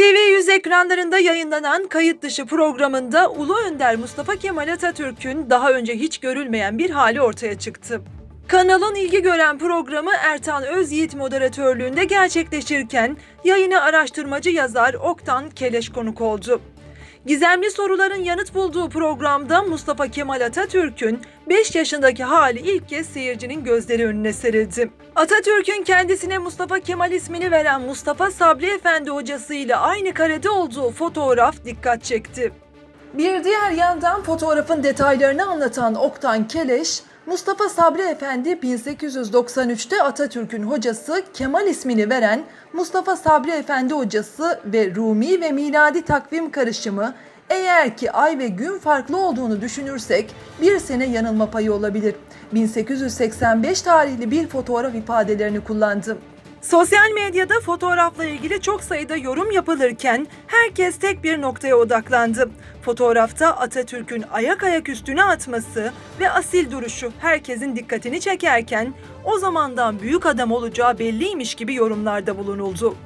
TV100 ekranlarında yayınlanan kayıt dışı programında Ulu Önder Mustafa Kemal Atatürk'ün daha önce hiç görülmeyen bir hali ortaya çıktı. Kanalın ilgi gören programı Ertan Özyiğit moderatörlüğünde gerçekleşirken yayını araştırmacı yazar Oktan Keleş konuk oldu. Gizemli soruların yanıt bulduğu programda Mustafa Kemal Atatürk'ün 5 yaşındaki hali ilk kez seyircinin gözleri önüne serildi. Atatürk'ün kendisine Mustafa Kemal ismini veren Mustafa Sabri Efendi hocasıyla aynı karede olduğu fotoğraf dikkat çekti. Bir diğer yandan fotoğrafın detaylarını anlatan Oktan Keleş, Mustafa Sabri Efendi 1893'te Atatürk'ün hocası Kemal ismini veren Mustafa Sabri Efendi hocası ve Rumi ve miladi takvim karışımı eğer ki ay ve gün farklı olduğunu düşünürsek bir sene yanılma payı olabilir. 1885 tarihli bir fotoğraf ifadelerini kullandım. Sosyal medyada fotoğrafla ilgili çok sayıda yorum yapılırken herkes tek bir noktaya odaklandı. Fotoğrafta Atatürk'ün ayak ayak üstüne atması ve asil duruşu herkesin dikkatini çekerken o zamandan büyük adam olacağı belliymiş gibi yorumlarda bulunuldu.